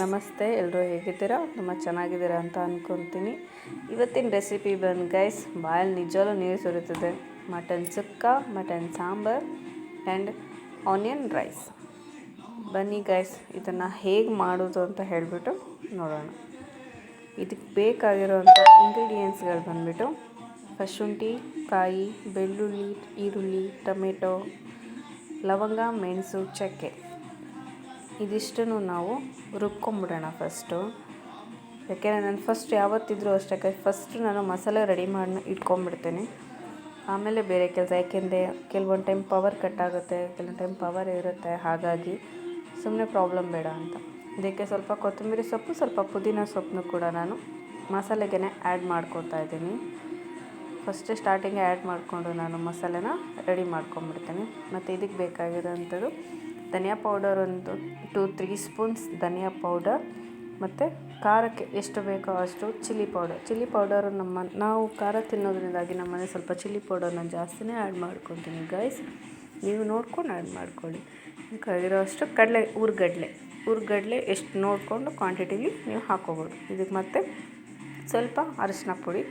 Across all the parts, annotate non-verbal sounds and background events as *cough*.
ನಮಸ್ತೆ ಎಲ್ಲರೂ ಹೇಗಿದ್ದೀರಾ? ತುಂಬ ಚೆನ್ನಾಗಿದ್ದೀರಾ ಅಂತ ಅಂದ್ಕೊತೀನಿ ಇವತ್ತಿನ ರೆಸಿಪಿ ಬಂದು ಗೈಸ್ ಬಾಯಲ್ಲಿ ನಿಜವಾಗ್ಲೂ ನೀರು ಸುರಿತದೆ. Mutton sukka mutton sambar and onion rice ಬನ್ನಿ ಗೈಸ್ ಇದನ್ನು ಹೇಗೆ ಮಾಡೋದು ಅಂತ ಹೇಳಿಬಿಟ್ಟು ನೋಡೋಣ. ಇದಕ್ಕೆ ಬೇಕಾಗಿರೋಂಥ ಇಂಗ್ರೀಡಿಯೆಂಟ್ಸ್ಗಳು ಬಂದುಬಿಟ್ಟು ಫಸ್ಟ್ ಶುಂಠಿ ಕಾಯಿ, ಬೆಳ್ಳುಳ್ಳಿ, ಈರುಳ್ಳಿ, ಟೊಮೆಟೊ, ಲವಂಗ, ಮೆಣಸು, ಚಕ್ಕೆ. ಇದಿಷ್ಟನ್ನು ನಾವು ರುಬ್ಕೊಂಬಿಡೋಣ ಫಸ್ಟು ಯಾಕೆಂದರೆ ನಾನು ಫಸ್ಟ್ ಯಾವತ್ತಿದ್ರೂ ಅಷ್ಟಕ್ಕೆ ಫಸ್ಟ್ ನಾನು ಮಸಾಲೆ ರೆಡಿ ಮಾಡಿ ಇಟ್ಕೊಂಬಿಡ್ತೀನಿ. ಆಮೇಲೆ ಬೇರೆ ಕೆಲಸ, ಯಾಕೆಂದರೆ ಕೆಲವೊಂದು ಟೈಮ್ ಪವರ್ ಕಟ್ ಆಗುತ್ತೆ, ಕೆಲವೊಂದು ಟೈಮ್ ಪವರ್ ಇರುತ್ತೆ, ಹಾಗಾಗಿ ಸುಮ್ಮನೆ ಪ್ರಾಬ್ಲಮ್ ಬೇಡ ಅಂತ. ಇದಕ್ಕೆ ಸ್ವಲ್ಪ ಕೊತ್ತಂಬರಿ ಸೊಪ್ಪು, ಸ್ವಲ್ಪ ಪುದೀನ ಸೊಪ್ಪನ್ನು ಕೂಡ ನಾನು ಮಸಾಲೆಗೆ ಆ್ಯಡ್ ಮಾಡ್ಕೊತಾ ಇದ್ದೀನಿ. ಫಸ್ಟ್ ಸ್ಟಾರ್ಟಿಂಗ್ ಆ್ಯಡ್ ಮಾಡಿಕೊಂಡು ನಾನು ಮಸಾಲೆನ ರೆಡಿ ಮಾಡ್ಕೊಂಬಿಡ್ತೀನಿ. ಮತ್ತು ಇದಕ್ಕೆ ಬೇಕಾಗಿರೋಂಥದ್ದು ಧನಿಯಾ ಪೌಡರ್ ಒಂದು ಟು ತ್ರೀ ಸ್ಪೂನ್ಸ್ ಧನಿಯಾ ಪೌಡರ್ ಮತ್ತು ಖಾರಕ್ಕೆ ಎಷ್ಟು ಬೇಕೋ ಅಷ್ಟು ಚಿಲ್ಲಿ ಪೌಡರ್. ಚಿಲ್ಲಿ ಪೌಡರು ನಮ್ಮ ನಾವು ಖಾರ ತಿನ್ನೋದ್ರಿಂದಾಗಿ ನಮ್ಮನೆ ಸ್ವಲ್ಪ ಚಿಲ್ಲಿ ಪೌಡರ್ನ ಜಾಸ್ತಿನೇ ಆ್ಯಡ್ ಮಾಡ್ಕೊತೀನಿ ಗೈಸ್. ನೀವು ನೋಡ್ಕೊಂಡು ಆ್ಯಡ್ ಮಾಡ್ಕೊಳ್ಳಿ. ಬೇಕಾಗಿರೋ ಅಷ್ಟು ಕಡಲೆ ಹುರ್ಗಡ್ಲೆ ಹುರ್ಗಡ್ಲೆ ಎಷ್ಟು ನೋಡಿಕೊಂಡು ಕ್ವಾಂಟಿಟಿಲಿ ನೀವು ಹಾಕೋಬೋದು ಇದಕ್ಕೆ ಮತ್ತೆ ಸ್ವಲ್ಪ ಅರಿಶಿನ ಪುಡಿ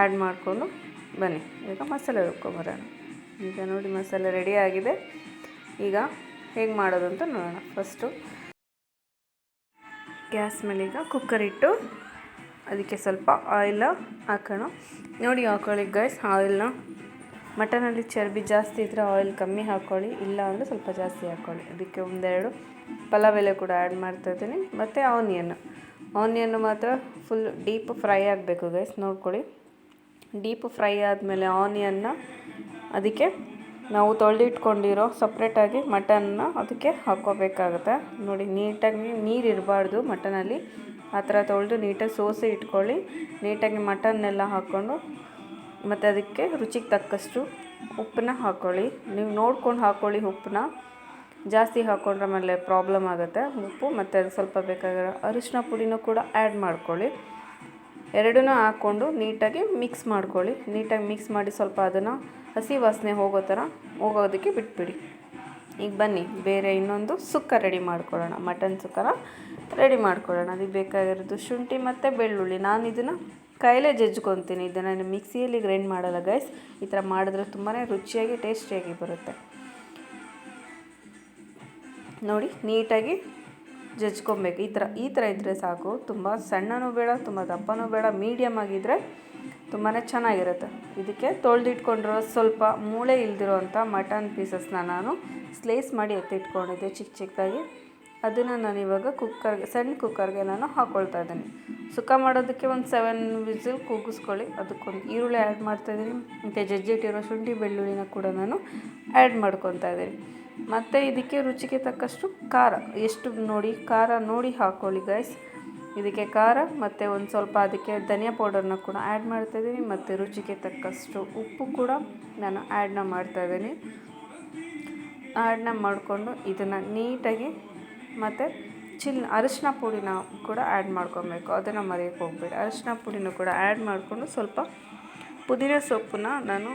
ಆ್ಯಡ್ ಮಾಡಿಕೊಂಡು ಬನ್ನಿ. ಈಗ ಮಸಾಲೆ ರುಬ್ಕೊಂಬರೋಣ. ಈಗ ನೋಡಿ ಮಸಾಲೆ ರೆಡಿ ಆಗಿದೆ. ಈಗ ಹೇಗೆ ಮಾಡೋದು ಅಂತ ನೋಡೋಣ. ಫಸ್ಟು ಗ್ಯಾಸ್ ಮೇಲೆ ಈಗ ಕುಕ್ಕರ್ ಇಟ್ಟು ಅದಕ್ಕೆ ಸ್ವಲ್ಪ ಆಯಿಲ್ ಹಾಕೋಣ. ನೋಡಿ ಹಾಕೊಳ್ಳಿ ಗೈಸ್ ಆಯಿಲ್ನ ಮಟನಲ್ಲಿ ಚರ್ಬಿ ಜಾಸ್ತಿ ಇದ್ದರೆ ಆಯಿಲ್ ಕಮ್ಮಿ ಹಾಕ್ಕೊಳ್ಳಿ ಇಲ್ಲ ಅಂದರೆ ಸ್ವಲ್ಪ ಜಾಸ್ತಿ ಹಾಕ್ಕೊಳ್ಳಿ ಅದಕ್ಕೆ ಒಂದೆರಡು ಪಲಾವ್ ಎಲೆ ಕೂಡ ಆ್ಯಡ್ ಮಾಡ್ತಾಯಿದ್ದೀನಿ ಮತ್ತು ಆನಿಯನ್ ಆನಿಯನ್ನು ಮಾತ್ರ ಫುಲ್ ಡೀಪ್ ಫ್ರೈ ಆಗಬೇಕು ಗೈಸ್ ನೋಡ್ಕೊಳ್ಳಿ. ಡೀಪ್ ಫ್ರೈ ಆದಮೇಲೆ ಆನಿಯನ್ನ ಅದಕ್ಕೆ ನಾವು ತೊಳೆದಿಟ್ಕೊಂಡಿರೋ ಸಪ್ರೇಟಾಗಿ ಮಟನ್ನ ಅದಕ್ಕೆ ಹಾಕ್ಕೋಬೇಕಾಗುತ್ತೆ. ನೋಡಿ, ನೀಟಾಗಿ ನೀರು ಇರಬಾರ್ದು ಮಟನಲ್ಲಿ. ಆ ಥರ ತೊಳೆದು ನೀಟಾಗಿ ಸೋಸಿ ಇಟ್ಕೊಳ್ಳಿ. ನೀಟಾಗಿ ಮಟನ್ನೆಲ್ಲ ಹಾಕ್ಕೊಂಡು ಮತ್ತು ಅದಕ್ಕೆ ರುಚಿಗೆ ತಕ್ಕಷ್ಟು ಉಪ್ಪನ್ನ ಹಾಕ್ಕೊಳ್ಳಿ ನೀವು ನೋಡ್ಕೊಂಡು ಹಾಕ್ಕೊಳ್ಳಿ ಉಪ್ಪನ್ನ. ಜಾಸ್ತಿ ಹಾಕ್ಕೊಂಡ್ರೆ ಆಮೇಲೆ ಪ್ರಾಬ್ಲಮ್ ಆಗುತ್ತೆ ಉಪ್ಪು, ಮತ್ತು ಅದು ಸ್ವಲ್ಪ ಬೇಕಾಗಿರೋ ಅರಿಶಿನ ಪುಡಿನೂ ಕೂಡ ಆ್ಯಡ್ ಮಾಡ್ಕೊಳ್ಳಿ. ಎರಡನ್ನೂ ಹಾಕ್ಕೊಂಡು ನೀಟಾಗಿ ಮಿಕ್ಸ್ ಮಾಡ್ಕೊಳ್ಳಿ. ನೀಟಾಗಿ ಮಿಕ್ಸ್ ಮಾಡಿ ಸ್ವಲ್ಪ ಅದನ್ನು ಹಸಿ ವಾಸನೆ ಹೋಗೋ ಥರ ಹೋಗೋದಕ್ಕೆ ಬಿಟ್ಬಿಡಿ. ಈಗ ಬನ್ನಿ, ಬೇರೆ ಇನ್ನೊಂದು ಸುಕ್ಕ ರೆಡಿ ಮಾಡ್ಕೊಳ್ಳೋಣ. ಮಟನ್ ಸುಕ್ಕನ ರೆಡಿ ಮಾಡ್ಕೊಳ್ಳೋಣ. ಅದಕ್ಕೆ ಬೇಕಾಗಿರೋದು ಶುಂಠಿ ಮತ್ತು ಬೆಳ್ಳುಳ್ಳಿ. ನಾನು ಇದನ್ನು ಕೈಲೇ ಜಜ್ಕೊತೀನಿ. ಇದನ್ನು ಮಿಕ್ಸಿಯಲ್ಲಿ ಗ್ರೈಂಡ್ ಮಾಡಲ್ಲ ಗೈಸ್ ಈ ಥರ ಮಾಡಿದ್ರೆ ತುಂಬಾ ರುಚಿಯಾಗಿ ಟೇಸ್ಟಿಯಾಗಿ ಬರುತ್ತೆ. ನೋಡಿ, ನೀಟಾಗಿ ಜಜ್ಕೊಬೇಕು. ಈ ಥರ ಈ ಥರ ಇದ್ದರೆ ಸಾಕು. ತುಂಬ ಸಣ್ಣನೂ ಬೇಡ, ತುಂಬ ದಪ್ಪನೂ ಬೇಡ ಮೀಡಿಯಮ್ ಆಗಿದ್ದರೆ ತುಂಬಾ ಚೆನ್ನಾಗಿರುತ್ತೆ. ಇದಕ್ಕೆ ತೊಳೆದಿಟ್ಕೊಂಡಿರೋ ಸ್ವಲ್ಪ ಮೂಳೆ ಇಲ್ದಿರೋಂಥ ಮಟನ್ ಪೀಸಸ್ನ ನಾನು ಸ್ಲೈಸ್ ಮಾಡಿ ಎತ್ತಿಟ್ಕೊಂಡಿದ್ದೆ ಚಿಕ್ಕ ಚಿಕ್ಕದಾಗಿ. ಅದನ್ನು ನಾನು ಇವಾಗ ಕುಕ್ಕರ್ಗೆ ಸಣ್ಣ ಕುಕ್ಕರ್ಗೆ ನಾನು ಹಾಕ್ಕೊಳ್ತಾ ಇದ್ದೀನಿ. ಸುಕ್ಕ ಮಾಡೋದಕ್ಕೆ ಒಂದು ಸೆವೆನ್ ವಿಸಿಲ್ ಕೂಗಿಸ್ಕೊಳ್ಳಿ. ಅದಕ್ಕೊಂದು ಈರುಳ್ಳಿ ಆ್ಯಡ್ ಮಾಡ್ತಾಯಿದ್ದೀನಿ ಮತ್ತು ಜಜ್ಜಿಟ್ಟಿರೋ ಶುಂಠಿ ಬೆಳ್ಳುಳ್ಳಿನ ಕೂಡ ನಾನು ಆ್ಯಡ್ ಮಾಡ್ಕೊತಾ ಇದ್ದೀನಿ. ಮತ್ತು ಇದಕ್ಕೆ ರುಚಿಗೆ ತಕ್ಕಷ್ಟು ಖಾರ. ಎಷ್ಟು ನೋಡಿ, ಖಾರ ನೋಡಿ ಹಾಕ್ಕೊಳ್ಳಿ ಗೈಸ್ ಇದಕ್ಕೆ ಖಾರ ಮತ್ತು ಒಂದು ಸ್ವಲ್ಪ ಅದಕ್ಕೆ ಧನಿಯಾ ಪೌಡರ್ನ ಕೂಡ ಆ್ಯಡ್ ಮಾಡ್ತಾಯಿದ್ದೀನಿ ಮತ್ತು ರುಚಿಗೆ ತಕ್ಕಷ್ಟು ಉಪ್ಪು ಕೂಡ ನಾನು ಆ್ಯಡ್ನ ಮಾಡ್ತಾಯಿದ್ದೀನಿ ಆ್ಯಡ್ನ ಮಾಡಿಕೊಂಡು ಇದನ್ನು ನೀಟಾಗಿ ಮತ್ತು ಚಿಲ್, ಅರಿಶಿನ ಪುಡಿನ ಕೂಡ ಆ್ಯಡ್ ಮಾಡ್ಕೊಬೇಕು. ಅದನ್ನು ಮರೆಯೋಕ್ಕೆ ಹೋಗ್ಬೇಡಿ. ಅರಿಶಿನ ಪುಡಿನೂ ಕೂಡ ಆ್ಯಡ್ ಮಾಡಿಕೊಂಡು ಸ್ವಲ್ಪ ಪುದೀನ ಸೊಪ್ಪನ್ನ ನಾನು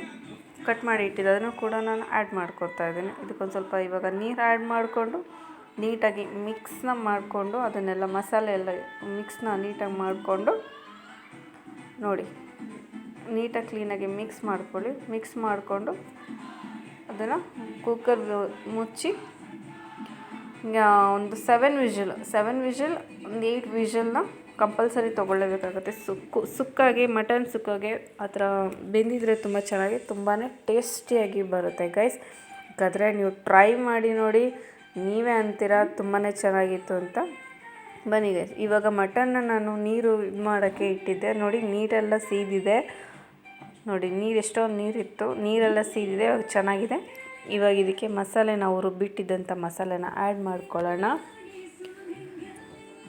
ಕಟ್ ಮಾಡಿ ಇಟ್ಟಿದ್ದೆ. ಅದನ್ನು ಕೂಡ ನಾನು ಆ್ಯಡ್ ಮಾಡ್ಕೊಳ್ತಾ ಇದ್ದೀನಿ. ಇದಕ್ಕೊಂದು ಸ್ವಲ್ಪ ಇವಾಗ ನೀರು ಆ್ಯಡ್ ಮಾಡಿಕೊಂಡು ನೀಟಾಗಿ ಮಿಕ್ಸ್ನ ಮಾಡಿಕೊಂಡು ಅದನ್ನೆಲ್ಲ ಮಸಾಲೆ ಎಲ್ಲ ಮಿಕ್ಸ್ನ ನೀಟಾಗಿ ಮಾಡಿಕೊಂಡು ನೋಡಿ, ನೀಟಾಗಿ ಕ್ಲೀನಾಗಿ ಮಿಕ್ಸ್ ಮಾಡ್ಕೊಳ್ಳಿ. ಮಿಕ್ಸ್ ಮಾಡಿಕೊಂಡು ಅದನ್ನು ಕುಕ್ಕರ್ ಮುಚ್ಚಿ ಒಂದು ಸೆವೆನ್ ವಿಷಲ್ ಸೆವೆನ್ ವಿಷಲ್ ಒಂದು ಏಯ್ಟ್ ವಿಷಲ್ನ ಕಂಪಲ್ಸರಿ ತೊಗೊಳ್ಳೇಬೇಕಾಗುತ್ತೆ. ಸುಕ್ಕು, ಸುಕ್ಕಾಗಿ, ಮಟನ್ ಸುಕ್ಕಾಗೆ ಆ ಥರ ಬೆಂದಿದ್ರೆ ತುಂಬ ಚೆನ್ನಾಗಿ ತುಂಬಾ ಟೇಸ್ಟಿಯಾಗಿ ಬರುತ್ತೆ ಗೈಸ್. ಹಾಗಾದರೆ ನೀವು ಟ್ರೈ ಮಾಡಿ ನೋಡಿ, ನೀವೇ ಅಂತೀರಾ ತುಂಬಾ ಚೆನ್ನಾಗಿತ್ತು ಅಂತ. ಬನ್ನಿ ಗೈಸ್, ಇವಾಗ ಮಟನ್ನ ನಾನು ನೀರು ಇದು ಮಾಡೋಕ್ಕೆ ಇಟ್ಟಿದ್ದೆ. ನೋಡಿ, ನೀರೆಲ್ಲ ಸೀದಿದೆ. ನೋಡಿ, ನೀರು ಎಷ್ಟೊಂದು ನೀರಿತ್ತು, ನೀರೆಲ್ಲ ಸೀದಿದೆ ಚೆನ್ನಾಗಿದೆ. ಇವಾಗ ಇದಕ್ಕೆ ಮಸಾಲೆ ನಾವು ರುಬ್ಬಿಟ್ಟಿದ್ದಂಥ ಮಸಾಲೆನ ಆ್ಯಡ್ ಮಾಡ್ಕೊಳ್ಳೋಣ.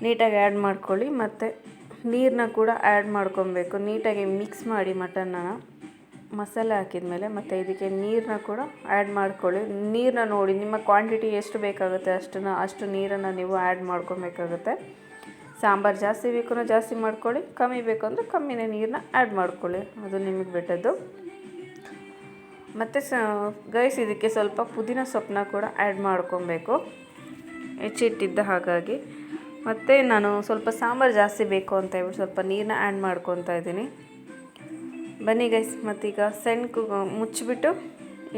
ನೀಟಾಗಿ ಆ್ಯಡ್ ಮಾಡ್ಕೊಳ್ಳಿ ಮತ್ತು ನೀರನ್ನ ಕೂಡ ಆ್ಯಡ್ ಮಾಡ್ಕೊಬೇಕು. ನೀಟಾಗಿ ಮಿಕ್ಸ್ ಮಾಡಿ ಮಟನ್ನ ಮಸಾಲೆ ಹಾಕಿದ ಮೇಲೆ ಮತ್ತು ಇದಕ್ಕೆ ನೀರನ್ನ ಕೂಡ ಆ್ಯಡ್ ಮಾಡ್ಕೊಳ್ಳಿ. ನೀರನ್ನ ನೋಡಿ ನಿಮ್ಮ ಕ್ವಾಂಟಿಟಿ ಎಷ್ಟು ಬೇಕಾಗುತ್ತೆ ಅಷ್ಟನ್ನು ಅಷ್ಟು ನೀರನ್ನು ನೀವು ಆ್ಯಡ್ ಮಾಡ್ಕೊಬೇಕಾಗುತ್ತೆ. ಸಾಂಬಾರು ಜಾಸ್ತಿ ಬೇಕು ಜಾಸ್ತಿ ಮಾಡ್ಕೊಳ್ಳಿ, ಕಮ್ಮಿ ಬೇಕು ಅಂದರೆ ಕಮ್ಮಿನೇ ನೀರನ್ನ ಆ್ಯಡ್ ಮಾಡ್ಕೊಳ್ಳಿ. ಅದು ನಿಮಗೆ ಬಿಟ್ಟದ್ದು ಮತ್ತು ಸ ಗೈಸ್ ಇದಕ್ಕೆ ಸ್ವಲ್ಪ ಪುದೀನ ಸೊಪ್ಪನ್ನ ಕೂಡ ಆ್ಯಡ್ ಮಾಡ್ಕೊಬೇಕು. ಹೆಚ್ಚಿಟ್ಟಿದ್ದ ಹಾಗಾಗಿ. ಮತ್ತು ನಾನು ಸ್ವಲ್ಪ ಸಾಂಬಾರು ಜಾಸ್ತಿ ಬೇಕು ಅಂತ ಹೇಳ್ಬಿಟ್ಟು ಸ್ವಲ್ಪ ನೀರನ್ನ ಆ್ಯಡ್ ಮಾಡ್ಕೊತಾ ಇದ್ದೀನಿ. ಬನ್ನಿ ಗೈಸ್ ಮತ್ತೀಗ ಸಣ್ಣ ಮುಚ್ಚಿಬಿಟ್ಟು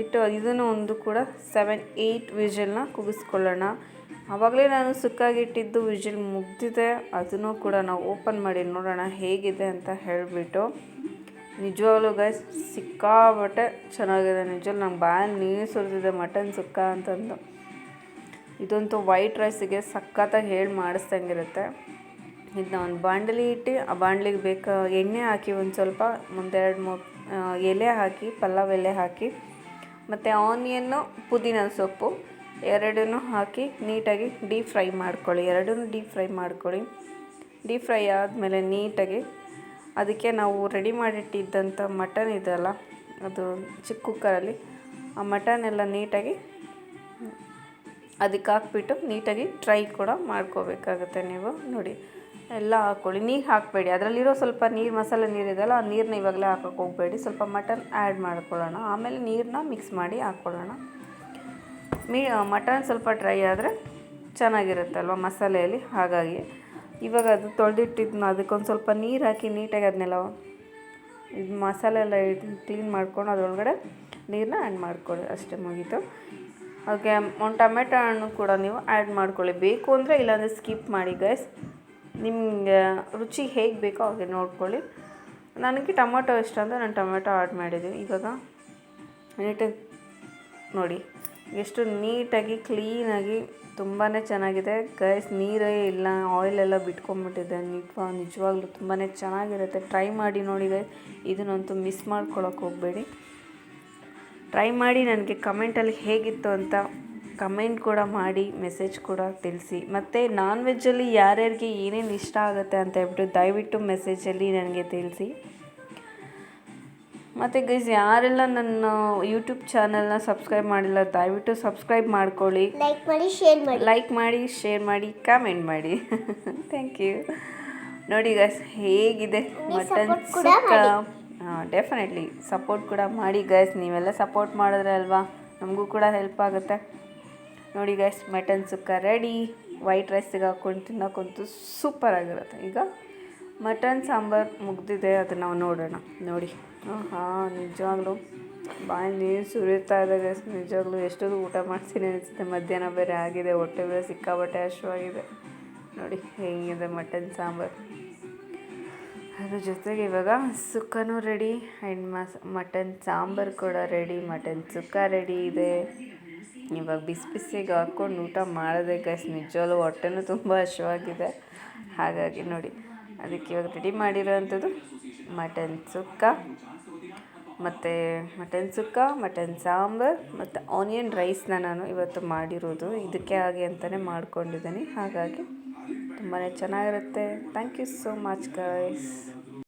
ಇಟ್ಟು ಇದನ್ನು ಒಂದು ಕೂಡ ಸೆವೆನ್ ಏಯ್ಟ್ ವಿಜಿಲ್ನ ಕುಗಿಸ್ಕೊಳ್ಳೋಣ ಆವಾಗಲೇ ನಾನು ಸುಕ್ಕಾಗಿಟ್ಟಿದ್ದು ವಿಜಿಲ್ ಮುಗ್ದಿದೆ. ಅದನ್ನು ಕೂಡ ನಾವು ಓಪನ್ ಮಾಡಿ ನೋಡೋಣ ಹೇಗಿದೆ ಅಂತ ಹೇಳಿಬಿಟ್ಟು. ನಿಜವಾಗ್ಲೂ ಗೈಸ್ ಸಿಕ್ಕಾಬಟ್ಟೆ ಚೆನ್ನಾಗಿದೆ ನಿಜವಾಗ್ಲೂ. ನಂಗೆ ಬಾಯಲ್ಲಿ ನೀರು ಸುರಿದಿದೆ ಮಟನ್ ಸುಕ್ಕ ಅಂತಂದು. ಇದಂತೂ ವೈಟ್ ರೈಸಿಗೆ ಸಖತ್ತಾಗಿ ಹೇಳಿ ಮಾಡಿಸ್ದಂಗಿರುತ್ತೆ. ಇದನ್ನ ಒಂದು ಬಾಂಡಲಿ ಇಟ್ಟು ಆ ಬಾಂಡ್ಲಿಗೆ ಬೇಕಾ ಎಣ್ಣೆ ಹಾಕಿ ಒಂದು ಸ್ವಲ್ಪ, ಒಂದೆರಡು ಮೂರು ಎಲೆ ಹಾಕಿ ಪಲಾವ್ ಎಲೆ ಹಾಕಿ, ಮತ್ತು ಆನಿಯನ್ನು ಪುದೀನ ಸೊಪ್ಪು, ಎರಡನ್ನು ಹಾಕಿ ನೀಟಾಗಿ ಡೀಪ್ ಫ್ರೈ ಮಾಡ್ಕೊಳ್ಳಿ. ಎರಡನ್ನೂ ಡೀಪ್ ಫ್ರೈ ಮಾಡ್ಕೊಳ್ಳಿ. ಡೀಪ್ ಫ್ರೈ ಆದಮೇಲೆ ನೀಟಾಗಿ ಅದಕ್ಕೆ ನಾವು ರೆಡಿ ಮಾಡಿಟ್ಟಿದ್ದಂಥ ಮಟನ್ ಇದೆಯಲ್ಲ, ಅದು ಚಿಕ್ಕ ಕುಕ್ಕರಲ್ಲಿ ಆ ಮಟನ್ ಎಲ್ಲ ನೀಟಾಗಿ ಅದಕ್ಕೆ ಹಾಕ್ಬಿಟ್ಟು ನೀಟಾಗಿ ಟ್ರೈ ಕೂಡ ಮಾಡ್ಕೋಬೇಕಾಗುತ್ತೆ ನೀವು. ನೋಡಿ, ಎಲ್ಲ ಹಾಕ್ಕೊಳ್ಳಿ. ನೀರು ಹಾಕಬೇಡಿ. ಅದರಲ್ಲಿರೋ ಸ್ವಲ್ಪ ನೀರು, ಮಸಾಲೆ ನೀರಿದೆಯಲ್ಲ ಆ ನೀರನ್ನ ಇವಾಗಲೇ ಹಾಕೋಕೆ ಹೋಗಬೇಡಿ. ಸ್ವಲ್ಪ ಮಟನ್ ಆ್ಯಡ್ ಮಾಡ್ಕೊಳ್ಳೋಣ. ಆಮೇಲೆ ನೀರನ್ನ ಮಿಕ್ಸ್ ಮಾಡಿ ಹಾಕ್ಕೊಳ್ಳೋಣ. ಮೀ ಮಟನ್ ಸ್ವಲ್ಪ ಡ್ರೈ ಆದರೆ ಚೆನ್ನಾಗಿರುತ್ತಲ್ವ ಮಸಾಲೆಯಲ್ಲಿ? ಹಾಗಾಗಿ ಇವಾಗ ಅದು ತೊಳೆದಿಟ್ಟಿದ್ನ, ಅದಕ್ಕೊಂದು ಸ್ವಲ್ಪ ನೀರು ಹಾಕಿ ನೀಟಾಗಿ ಅದನ್ನೆಲ್ಲ ಇದು ಮಸಾಲೆ ಎಲ್ಲ ಕ್ಲೀನ್ ಮಾಡ್ಕೊಂಡು ಅದರೊಳಗಡೆ ನೀರನ್ನ ಆ್ಯಡ್ ಮಾಡ್ಕೊಳ್ಳಿ. ಅಷ್ಟೇ ಮುಗೀತು. ಅದಕ್ಕೆ ಒಂದು ಟೊಮೆಟೊ ಹಣ್ಣು ಕೂಡ ನೀವು ಆ್ಯಡ್ ಮಾಡ್ಕೊಳ್ಳಿ ಬೇಕು ಅಂದರೆ ಇಲ್ಲಾಂದರೆ ಸ್ಕಿಪ್ ಮಾಡಿ ಗೈಸ್ ನಿಮಗೆ ರುಚಿ ಹೇಗೆ ಬೇಕೋ ಹಾಗೆ ನೋಡ್ಕೊಳ್ಳಿ. ನನಗೆ ಟೊಮೊಟೊ ಇಷ್ಟ ಅಂದರೆ ನಾನು ಟೊಮೆಟೊ ಆ್ಯಡ್ ಮಾಡಿದ್ದೀನಿ. ಇವಾಗ ನೀಟಾಗಿ ನೋಡಿ, ಎಷ್ಟು ನೀಟಾಗಿ ಕ್ಲೀನಾಗಿ ತುಂಬಾ ಚೆನ್ನಾಗಿದೆ. ಗೈಸ್ ನೀರೇ ಇಲ್ಲ ಆಯಿಲೆಲ್ಲ ಬಿಟ್ಕೊಂಡ್ಬಿಟ್ಟಿದೆ. ನಿಜ, ನಿಜವಾಗ್ಲೂ ತುಂಬಾ ಚೆನ್ನಾಗಿರುತ್ತೆ. ಟ್ರೈ ಮಾಡಿ ನೋಡಿ ಗೈಸ್ ಇದನ್ನಂತೂ ಮಿಸ್ ಮಾಡ್ಕೊಳಕ್ಕೆ ಹೋಗಬೇಡಿ. ಟ್ರೈ ಮಾಡಿ ನನಗೆ ಕಮೆಂಟಲ್ಲಿ ಹೇಗಿತ್ತು ಅಂತ ಕಮೆಂಟ್ ಕೂಡ ಮಾಡಿ ಮೆಸೇಜ್ ಕೂಡ ತಿಳಿಸಿ. ಮತ್ತು ನಾನ್ ವೆಜ್ಜಲ್ಲಿ ಯಾರ್ಯಾರಿಗೆ ಏನೇನು ಇಷ್ಟ ಆಗುತ್ತೆ ಅಂತ ಹೇಳ್ಬಿಟ್ಟು ದಯವಿಟ್ಟು ಮೆಸೇಜಲ್ಲಿ ನನಗೆ ತಿಳಿಸಿ. ಮತ್ತು ಗೈಸ್ ಯಾರೆಲ್ಲ ನನ್ನ ಯೂಟ್ಯೂಬ್ ಚಾನಲ್ನ ಸಬ್ಸ್ಕ್ರೈಬ್ ಮಾಡಿಲ್ಲ ದಯವಿಟ್ಟು ಸಬ್ಸ್ಕ್ರೈಬ್ ಮಾಡ್ಕೊಳ್ಳಿ. ಲೈಕ್ ಮಾಡಿ ಶೇರ್ ಮಾಡಿ. ಲೈಕ್ ಮಾಡಿ ಶೇರ್ ಮಾಡಿ ಕಾಮೆಂಟ್ ಮಾಡಿ. *laughs* ಥ್ಯಾಂಕ್ ಯು ನೋಡಿ ಗೈಸ್ ಹೇಗಿದೆ ಮಟನ್ ಸುಕ್ಕ? ಡೆಫಿನೆಟ್ಲಿ ಸಪೋರ್ಟ್ ಕೂಡ ಮಾಡಿ ಗೈಸ್ ನೀವೆಲ್ಲ ಸಪೋರ್ಟ್ ಮಾಡಿದ್ರೆ ಅಲ್ವಾ? ನಮಗೂ ಕೂಡ ಹೆಲ್ಪ್ ಆಗುತ್ತೆ. ನೋಡಿ guys mutton sukka ready white ರೈಸಿಗೆ ಹಾಕ್ಕೊಂಡು ತಿನ್ನೋಕ್ಕಂತೂ ಸೂಪರ್ ಆಗಿರುತ್ತೆ. ಈಗ ಮಟನ್ ಸಾಂಬಾರು ಮುಗ್ದಿದೆ. ಅದನ್ನು ನಾವು ನೋಡೋಣ. ನೋಡಿ. ಹಾಂ ನಿಜವಾಗ್ಲೂ ಬಾಯಿ ನೀರು ಸುರಿತಾ ಇದೆ ಗೈಸ್ ನಿಜವಾಗ್ಲೂ ಎಷ್ಟೊಂದು ಊಟ ಮಾಡ್ತೀನಿ ಅನಿಸುತ್ತೆ. ಮಧ್ಯಾಹ್ನ ಬೇರೆ ಆಗಿದೆ, ಹೊಟ್ಟೆ ಬೇರೆ ಸಿಕ್ಕಾಬಟ್ಟೆ ಹಶ್ವಾಗಿದೆ ನೋಡಿ, ಹೇಗಿದೆ ಮಟನ್ ಸಾಂಬಾರು. ಅದ್ರ ಜೊತೆಗೆ ಇವಾಗ ಸುಕ್ಕನೂ ರೆಡಿ ಆ್ಯಂಡ್ ಮಸ್ ಮಟನ್ ಸಾಂಬಾರು ಕೂಡ ರೆಡಿ ಮಟನ್ ಸುಕ್ಕ ರೆಡಿ ಇದೆ. ಇವಾಗ ಬಿಸಿ ಬಿಸಿಗೆ ಹಾಕ್ಕೊಂಡು ಊಟ ಮಾಡೋದೇ ಗೈಸ್ ನಿಜವಾಗ್ಲೂ ಹೊಟ್ಟೆನೂ ತುಂಬ ಹಶವಾಗಿದೆ ಹಾಗಾಗಿ ನೋಡಿ, ಅದಕ್ಕೆ ಇವಾಗ ರೆಡಿ ಮಾಡಿರೋವಂಥದ್ದು ಮಟನ್ ಸುಕ್ಕ, ಮತ್ತು ಮಟನ್ ಸುಕ್ಕ ಮಟನ್ ಸಾಂಬಾರು, ಮತ್ತು ಆನಿಯನ್ ರೈಸ್ನ ನಾನು ಇವತ್ತು ಮಾಡಿರೋದು. ಇದಕ್ಕೆ ಹಾಗೆ ಅಂತಲೇ ಮಾಡ್ಕೊಂಡಿದ್ದೀನಿ. ಹಾಗಾಗಿ ತುಂಬಾ ಚೆನ್ನಾಗಿರುತ್ತೆ. Thank you so much guys